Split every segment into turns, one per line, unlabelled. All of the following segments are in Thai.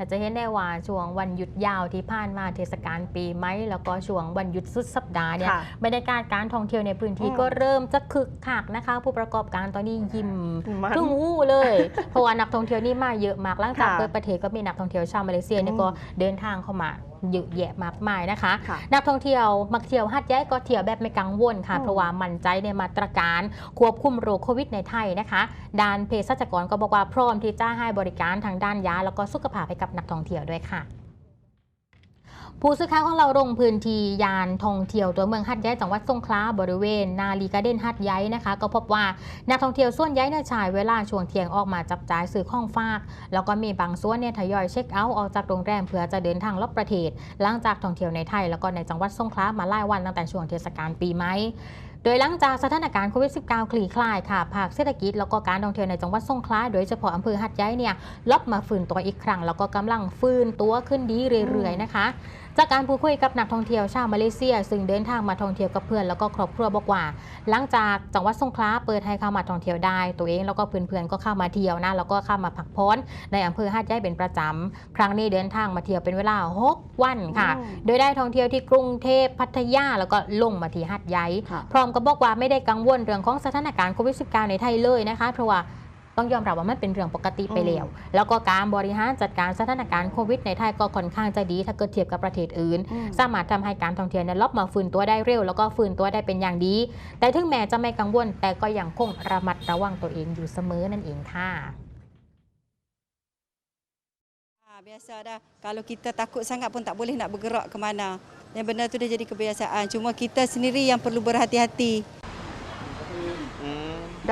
อาจจะเห็นได้ว่าช่วงวันหยุดยาวที่ผ่านมาเทศกาลปีใหม่แล้วก็ช่วงวันหยุดสุดสัปดาห์เนี่ย
ค่ะ
บรรยากาศการท่องเที่ยวในพื้นที่
อืม
ก็เริ่มจะคึกคักนะคะ ผู้ประกอบการตอนนี้ยิ้ม
มัน
ครึ่งหูเลย เพราะว่านักท่องเที่ยวนี่มาเยอะมากหลังจาก
ค่ะ
เปิดประเทศก็มีนักท่องเที่ยวชาวมาเลเซียเนี่ย
อืม
ก็เดินทางเข้ามา เยอะแยะมากมายนะคะ
ค่ะ
นักท่องเที่ยวมักเที่ยวฮัดย้ายก็เที่ยวแบบไม่กังวลค่ะ
อืม
เพราะว่ามั่นใจในมาตรการควบคุมโรคโควิดในไทยนะคะด้านเภสัชกรก็บอกว่าพร้อมที่จะให้บริการทางด้านยาแล้วก็สุขภาพให้กับนักท่องเที่ยวด้วยค่ะ ผู้สื่อข่าวของเราลงพื้นที่ยานท่องเที่ยวตัวเมืองฮัดย้ายจังหวัดสงขลาบริเวณ นาลีกาเดนฮัดย้ายนะคะ ก็พบว่านักท่องเที่ยวส่วนใหญ่เนี่ยชายเวลาช่วงเที่ยงออกมาจับจ่ายซื้อของฝาก แล้วก็มีบางส่วนเนี่ยทยอยเช็คเอาท์ออกจากโรงแรมเพื่อจะเดินทางลบประเทศ หลังจากท่องเที่ยวในไทยแล้วก็ในจังหวัดสงขลามาหลายวันตั้งแต่ช่วงเทศกาลปีใหม่โดยหลังจากสถานการณ์โควิด -19 คลี่คลายค่ะ ภาคเศรษฐกิจแล้วก็การท่องเที่ยวในจังหวัดสงขลาโดยเฉพาะอำเภอหัดใหญ่เนี่ยลบมาฟื้นตัวอีกครั้ง แล้วก็กำลังฟื้นตัวขึ้นดีเรื่อยๆนะคะ จากการพูดคุยกับนักท่องเที่ยวชาวมาเลเซีย ซึ่งเดินทางมาท่องเที่ยวกับเพื่อนแล้วก็ครอบครัวบอกว่า หลังจากจังหวัดสงขลาเปิดให้เข้ามาท่องเที่ยวได้ ตัวเองแล้วก็เพื่อนๆก็เข้ามาเที่ยวนะแล้วก็เข้ามาพักผ่อนในอำเภอหัดใหญ่เป็นประจำครั้งนี้เดินทางมาเที่ยวเป็นเวลา 6 วันค่ะ
อืม
โดยได้ท่องเที่ยวที่กรุงเทพพัทยาแล้วก็ลงมาที่หัดใหญ่
ค่ะ
พร้อมกับบอกว่าไม่ได้กังวลเรื่องของสถานการณ์โควิด -19 ในไทยเลยนะคะเพราะว่า ต้องยอมรับว่ามันเป็นเรื่องปกติไปแล้ว แล้วก็การบริหารจัดการสถานการณ์โควิดในไทยก็ค่อนข้างจะดี ถ้าเกิดเทียบกับประเทศอื่น
อืม
สามารถทำให้การท่องเที่ยวเนี่ยลบมาฟื้นตัวได้เร็ว แล้วก็ฟื้นตัวได้เป็นอย่างดี แต่ถึงแม้จะไม่กังวล แต่ก็ยังคงระมัดระวังตัวเองอยู่เสมอนั่นเองค่ะ
Ha, biasa dah. Kalau kita takut sangat pun tak boleh nak bergerak ke mana. Yang benar tu dah jadi kebiasaan. Cuma kita sendiri yang perlu berhati-hati.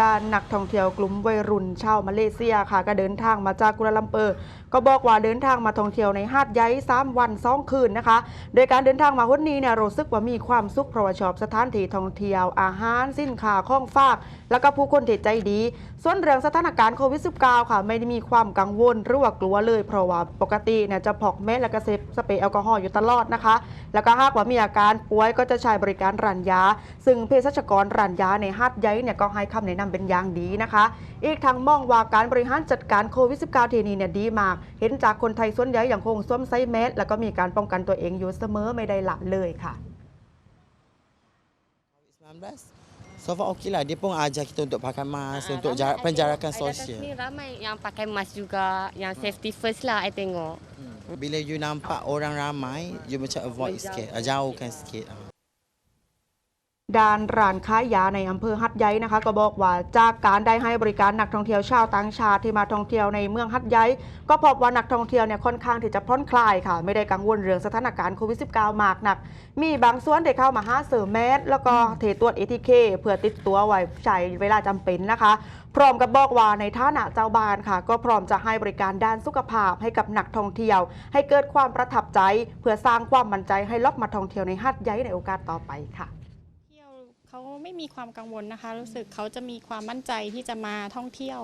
ด้านนักท่องเที่ยวกลุ่มวัยรุ่นชาวมาเลเซียค่ะ ก็เดินทางมาจากกัวลาลัมเปอร์ ก็บอกว่าเดินทางมาท่องเที่ยวในหาดใหญ่3วัน2คืนนะคะ โดยการเดินทางมาวันนี้เนี่ยรู้สึกว่ามีความสุขเพราะว่าชอบสถานที่ท่องเที่ยวอาหารสินค้าของฝาก แล้วก็ผู้คนที่ใจดี ส่วนเรื่องสถานการณ์โควิด -19 ค่ะ ไม่ได้มีความกังวลหรือว่ากลัวเลย เพราะว่าปกติเนี่ยจะพกแมสและก็เซฟสเปรย์แอลกอฮอล์อยู่ตลอดนะคะ แล้วก็หากว่ามีอาการป่วยก็จะใช้บริการรันยา ซึ่งเภสัชกรรันยาในฮัดใหญ่เนี่ยก็ให้คำแนะนำเป็นอย่างดีนะคะ อีกทั้งมองว่าการบริหารจัดการโควิด -19 ทีนี้เนี่ยดีมาก เห็นจากคนไทยส่วนใหญ่อย่างคงสวมไซแมสแล้วก็มีการป้องกันตัวเองอยู่เสมอไม่ได้ละเลยค่ะ
19 So far okey lah Dia pun ajar kita untuk pakai mask Untuk jarak, penjarakan
Ni
sosial
ramai yang pakai mask juga, yang safety first lah I tengok.
hmm. Bila you nampak orang ramai You macam avoid sikit ah, Jauhkan sikit ah.
ด้านร้านค้ายาในอำเภอฮัดใหญ่นะคะ ก็บอกว่าจากการได้ให้บริการนักท่องเที่ยวชาวต่างชาติที่มาท่องเที่ยวในเมืองฮัดใหญ่ก็พบว่านักท่องเที่ยวเนี่ยค่อนข้างที่จะผ่อนคลายค่ะ ไม่ได้กังวลเรื่องสถานการณ์โควิด -19 มากหนัก มีบางส่วนได้เข้ามาหาเสริมแมสแล้วก็เทตรวจเอทีเคเพื่อติดตัวไว้ใช้เวลาจำเป็นนะคะ พร้อมกับบอกว่าในฐานะเจ้าบ้านค่ะ ก็พร้อมจะให้บริการด้านสุขภาพให้กับนักท่องเที่ยว ให้เกิดความประทับใจ เพื่อสร้างความมั่นใจให้ล็อกมาท่องเที่ยวในฮัดใหญ่ในโอกาสต่อไปค่ะ
เขาไม่มีความกังวลนะคะ รู้สึกเขาจะมีความมั่นใจที่จะมาท่องเที่ยว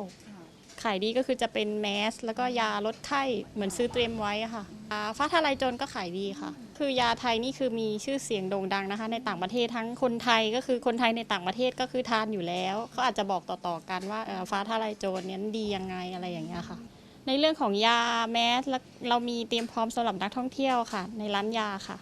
ขายดีก็คือจะเป็นแมส แล้วก็ยาลดไข้เหมือนซื้อเตรียมไว้อะค่ะอ่าฟ้าทลายโจรก็ขายดีค่ะ คือยาไทยนี่คือมีชื่อเสียงโด่งดังนะคะ ในต่างประเทศทั้งคนไทยก็คือคนไทยในต่างประเทศก็คือทานอยู่แล้วเขาอาจจะบอกต่อๆกันว่าเอ่อฟ้าทลายโจรเนี้ยดียังไงอะไรอย่างเงี้ยค่ะ ในเรื่องของยาแมสแล้วเรามีเตรียมพร้อมสำหรับนักท่องเที่ยวค่ะ ในร้านยาค่ะ